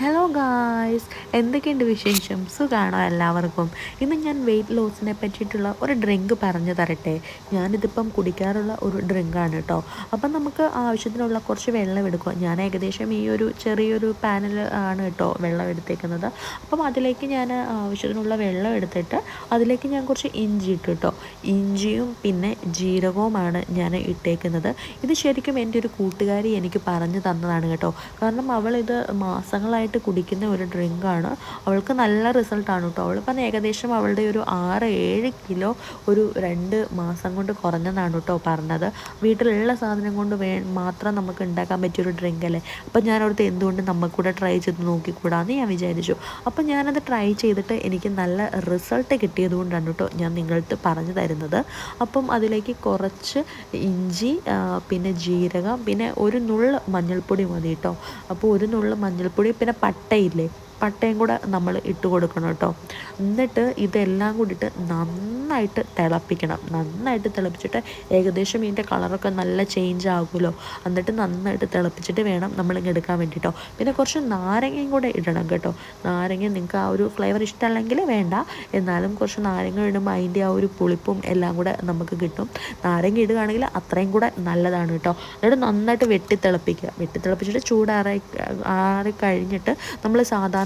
Hello guys എന്തൊക്കെയുണ്ട് വിശേഷം? സുഖമാണോ എല്ലാവർക്കും? ഇന്ന് ഞാൻ വെയിറ്റ് ലോസിനെ പറ്റിയിട്ടുള്ള ഒരു ഡ്രിങ്ക് പറഞ്ഞു തരട്ടെ. ഞാനിതിപ്പം കുടിക്കാറുള്ള ഒരു ഡ്രിങ്കാണ് കേട്ടോ അപ്പം നമുക്ക് ആവശ്യത്തിനുള്ള കുറച്ച് വെള്ളം എടുക്കുക ഞാൻ ഏകദേശം ഈ ഒരു ചെറിയൊരു പാനൽ ആണ് കേട്ടോ വെള്ളം എടുത്തേക്കുന്നത്. അപ്പം അതിലേക്ക് ഞാൻ ആവശ്യത്തിനുള്ള വെള്ളം എടുത്തിട്ട് അതിലേക്ക് ഞാൻ കുറച്ച് ഇഞ്ചി ഇട്ടു കേട്ടോ ഇഞ്ചിയും പിന്നെ ജീരകവുമാണ് ഞാൻ ഇട്ടേക്കുന്നത്. ഇത് ശരിക്കും എന്റെ ഒരു കൂട്ടുകാരി എനിക്ക് പറഞ്ഞു തന്നതാണ് കേട്ടോ കാരണം അവളിത് മാസങ്ങളായിട്ട് കുടിക്കുന്ന ഒരു ഡ്രിങ്കാണ്. അവൾക്ക് നല്ല റിസൾട്ടാണ് കേട്ടോ അവൾ പറഞ്ഞ ഏകദേശം അവളുടെ ഒരു ആറ് ഏഴ് കിലോ ഒരു രണ്ട് മാസം കൊണ്ട് കുറഞ്ഞതാണ് കേട്ടോ പറഞ്ഞത്. വീട്ടിലുള്ള സാധനം കൊണ്ട് വേ മാത്രം നമുക്ക് ഉണ്ടാക്കാൻ പറ്റിയൊരു ഡ്രിങ്ക് അല്ലേ? അപ്പം ഞാൻ അവിടുത്തെ എന്തുകൊണ്ട് നമുക്കൂടെ ട്രൈ ചെയ്ത് നോക്കിക്കൂടാന്ന് ഞാൻ വിചാരിച്ചു. അപ്പം ഞാനത് ട്രൈ ചെയ്തിട്ട് എനിക്ക് നല്ല റിസൾട്ട് കിട്ടിയത് കൊണ്ടാണ് കേട്ടോ ഞാൻ നിങ്ങളടുത്ത് പറഞ്ഞു തരുന്നത്. അപ്പം അതിലേക്ക് കുറച്ച് ഇഞ്ചി പിന്നെ ജീരകം പിന്നെ ഒരു നുള്ള് മഞ്ഞൾപ്പൊടി മതി കേട്ടോ അപ്പോൾ ഒരു നുള്ള് മഞ്ഞൾപ്പൊടി പിന്നെ പട്ടയില്ലേ? പട്ടയും കൂടെ നമ്മൾ ഇട്ട് കൊടുക്കണം കേട്ടോ. എന്നിട്ട് ഇതെല്ലാം കൂടിയിട്ട് നന്നായിട്ട് തിളപ്പിക്കണം. നന്നായിട്ട് തിളപ്പിച്ചിട്ട് ഏകദേശം ഇതിന്റെ കളറൊക്കെ നല്ല ചേഞ്ച് ആകുമല്ലോ. എന്നിട്ട് നന്നായിട്ട് തിളപ്പിച്ചിട്ട് വേണം നമ്മളിങ്ങ് എടുക്കാൻ വേണ്ടിയിട്ടോ പിന്നെ കുറച്ച് നാരങ്ങയും കൂടെ ഇടണം കേട്ടോ. നാരങ്ങ നിങ്ങൾക്ക് ആ ഒരു ഫ്ലേവർ ഇഷ്ടമല്ലെങ്കിൽ വേണ്ട. എന്നാലും കുറച്ച് നാരങ്ങ ഇടുമ്പോൾ അതിന്റെ ആ ഒരു പുളിപ്പും എല്ലാം കൂടെ നമുക്ക് കിട്ടും. നാരങ്ങ ഇടുകയാണെങ്കിൽ അത്രയും കൂടെ നല്ലതാണ് കേട്ടോ. എന്നിട്ട് നന്നായിട്ട് വെട്ടി തിളപ്പിക്കുക വെട്ടി ആറി കഴിഞ്ഞിട്ട് നമ്മൾ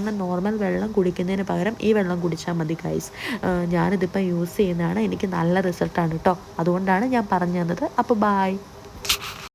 സാധാരണ നോർമൽ വെള്ളം കുടിക്കുന്നതിന് പകരം ഈ വെള്ളം കുടിച്ചാൽ മതി ഗൈസ് ഞാനിതിപ്പോൾ യൂസ് ചെയ്യുന്നതാണ്. എനിക്ക് നല്ല റിസൾട്ടാണ് കേട്ടോ അതുകൊണ്ടാണ് ഞാൻ പറഞ്ഞു തന്നത്. അപ്പോൾ ബായ്